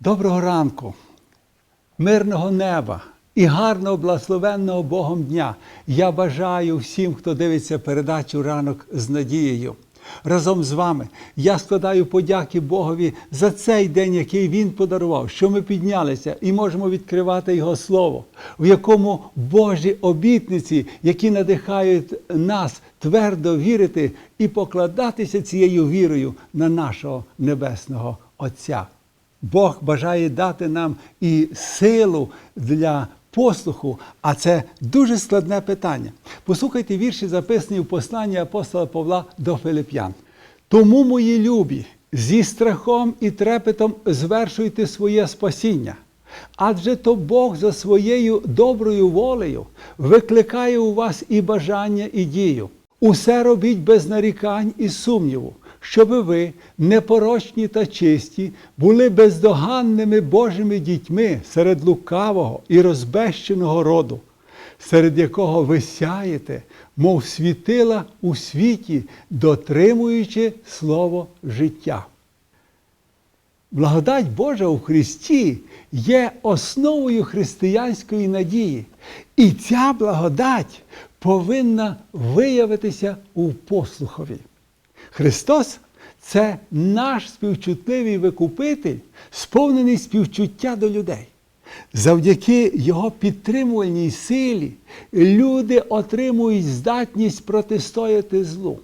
Доброго ранку, мирного неба і гарного благословенного Богом дня. Я бажаю всім, хто дивиться передачу ранок з надією. Разом з вами я складаю подяки Богові за цей день, який Він подарував, що ми піднялися і можемо відкривати Його Слово, в якому Божі обітниці, які надихають нас твердо вірити і покладатися цією вірою на нашого небесного Отця. Бог бажає дати нам і силу для послуху, а це дуже складне питання. Послухайте вірші, записані в посланні апостола Павла до Филип'ян. Тому, мої любі, зі страхом і трепетом звершуйте своє спасіння. Адже то Бог за своєю доброю волею викликає у вас і бажання, і дію. Усе робіть без нарікань і сумніву, щоби ви, непорочні та чисті, були бездоганними Божими дітьми серед лукавого і розбещеного роду, серед якого ви сяєте, мов світила у світі, дотримуючи слово життя. Благодать Божа у Христі є основою християнської надії. І ця благодать повинна виявитися у послухові. Христос це наш співчутливий викупитель, сповнений співчуття до людей. Завдяки Його підтримувальній силі люди отримують здатність протистояти злу.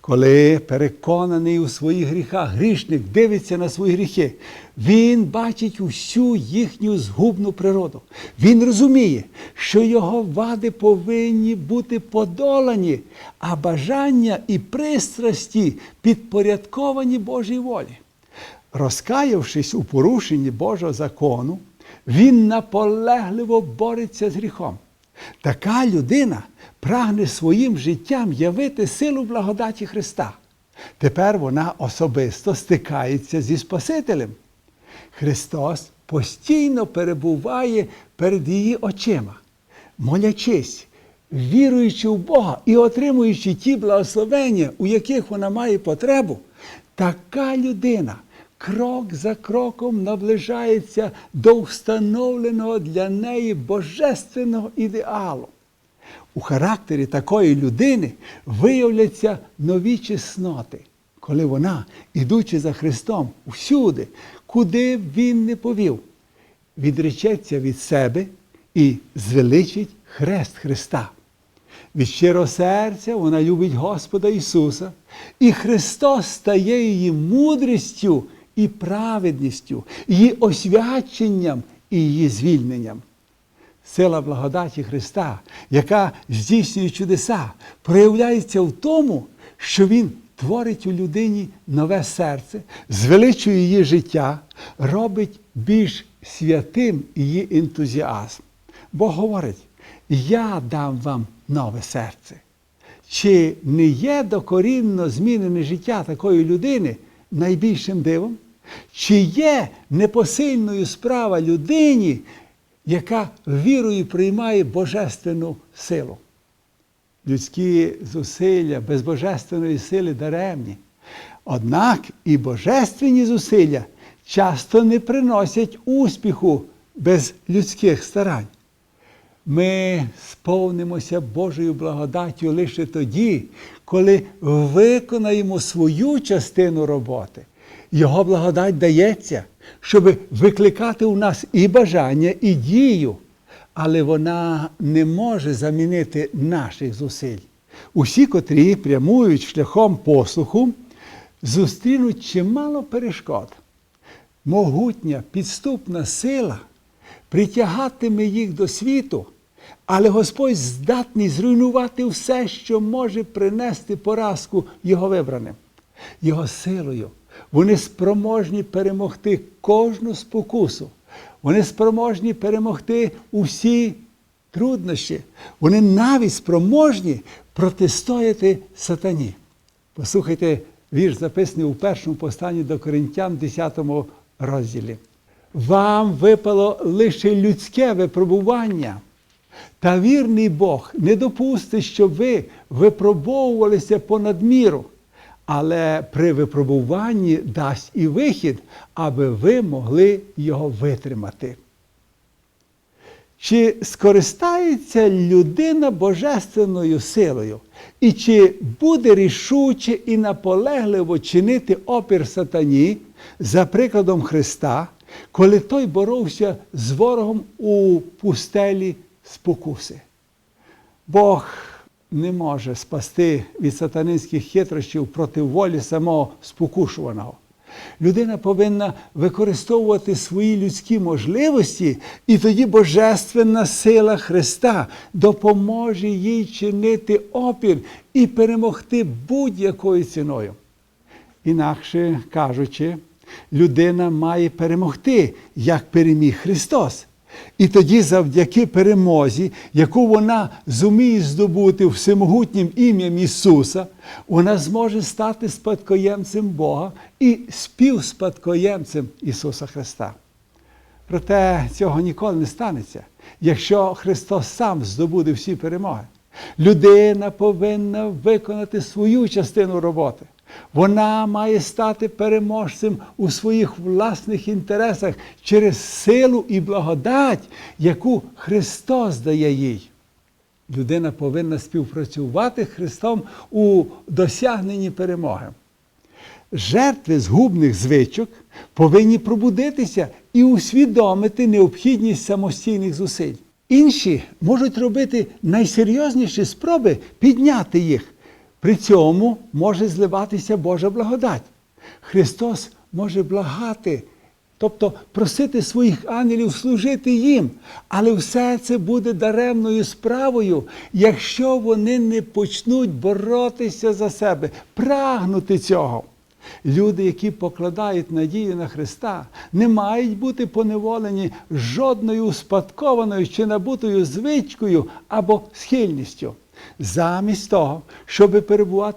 Коли переконаний у своїх гріхах грішник дивиться на свої гріхи, він бачить усю їхню згубну природу. Він розуміє, що його вади повинні бути подолані, а бажання і пристрасті підпорядковані Божій волі. Розкаявшись у порушенні Божого закону, він наполегливо бореться з гріхом. Така людина прагне своїм життям явити силу благодаті Христа. Тепер вона особисто стикається зі Спасителем. Христос постійно перебуває перед її очима, молячись, віруючи в Бога і отримуючи ті благословення, у яких вона має потребу, така людина крок за кроком наближається до встановленого для неї божественного ідеалу. У характері такої людини виявляться нові чесноти, коли вона, ідучи за Христом всюди, куди б він не повів, відречеться від себе і звеличить хрест Христа. Від щирого серця вона любить Господа Ісуса, і Христос стає її мудрістю і праведністю, її освяченням і її звільненням. Сила благодаті Христа, яка здійснює чудеса, проявляється в тому, що Він творить у людині нове серце, звеличує її життя, робить більш святим її ентузіазм. Бог говорить: Я дам вам нове серце. Чи не є докорінно змінене життя такої людини найбільшим дивом? Чи є непосильною справа людині, яка вірою приймає божественну силу? Людські зусилля без божественної сили даремні. Однак і божественні зусилля часто не приносять успіху без людських старань. Ми сповнимося Божою благодаттю лише тоді, коли виконаємо свою частину роботи. Його благодать дається, щоб викликати у нас і бажання, і дію, але вона не може замінити наших зусиль. Усі, котрі прямують шляхом послуху, зустрінуть чимало перешкод. Могутня підступна сила притягатиме їх до світу, але Господь здатний зруйнувати все, що може принести поразку Його вибраним. Його силою вони спроможні перемогти кожну спокусу. Вони спроможні перемогти усі труднощі. Вони навіть спроможні протистояти сатані. Послухайте вірш, записаний у першому посланні до Коринтян, 10 розділі. Вам випало лише людське випробування. Та вірний Бог не допустить, щоб ви випробовувалися понад міру, але при випробуванні дасть і вихід, аби ви могли його витримати. Чи скористається людина божественною силою? І чи буде рішуче і наполегливо чинити опір сатані за прикладом Христа, коли той боровся з ворогом у пустелі спокуси? Бог не може спасти від сатанинських хитрощів проти волі самого спокушуваного. Людина повинна використовувати свої людські можливості, і тоді Божественна сила Христа допоможе їй чинити опір і перемогти будь-якою ціною. Інакше кажучи, людина має перемогти, як переміг Христос. І тоді, завдяки перемозі, яку вона зуміє здобути всемогутнім ім'ям Ісуса, вона зможе стати спадкоємцем Бога і співспадкоємцем Ісуса Христа. Проте цього ніколи не станеться, якщо Христос сам здобуде всі перемоги. Людина повинна виконати свою частину роботи. Вона має стати переможцем у своїх власних інтересах через силу і благодать, яку Христос дає їй. Людина повинна співпрацювати з Христом у досягненні перемоги. Жертви згубних звичок повинні пробудитися і усвідомити необхідність самостійних зусиль. Інші можуть робити найсерйозніші спроби підняти їх. При цьому може зливатися Божа благодать. Христос може благати, тобто просити своїх ангелів служити їм. Але все це буде даремною справою, якщо вони не почнуть боротися за себе, прагнути цього. Люди, які покладають надію на Христа, не мають бути поневолені жодною успадкованою чи набутою звичкою або схильністю. Замість того, щоб перебувати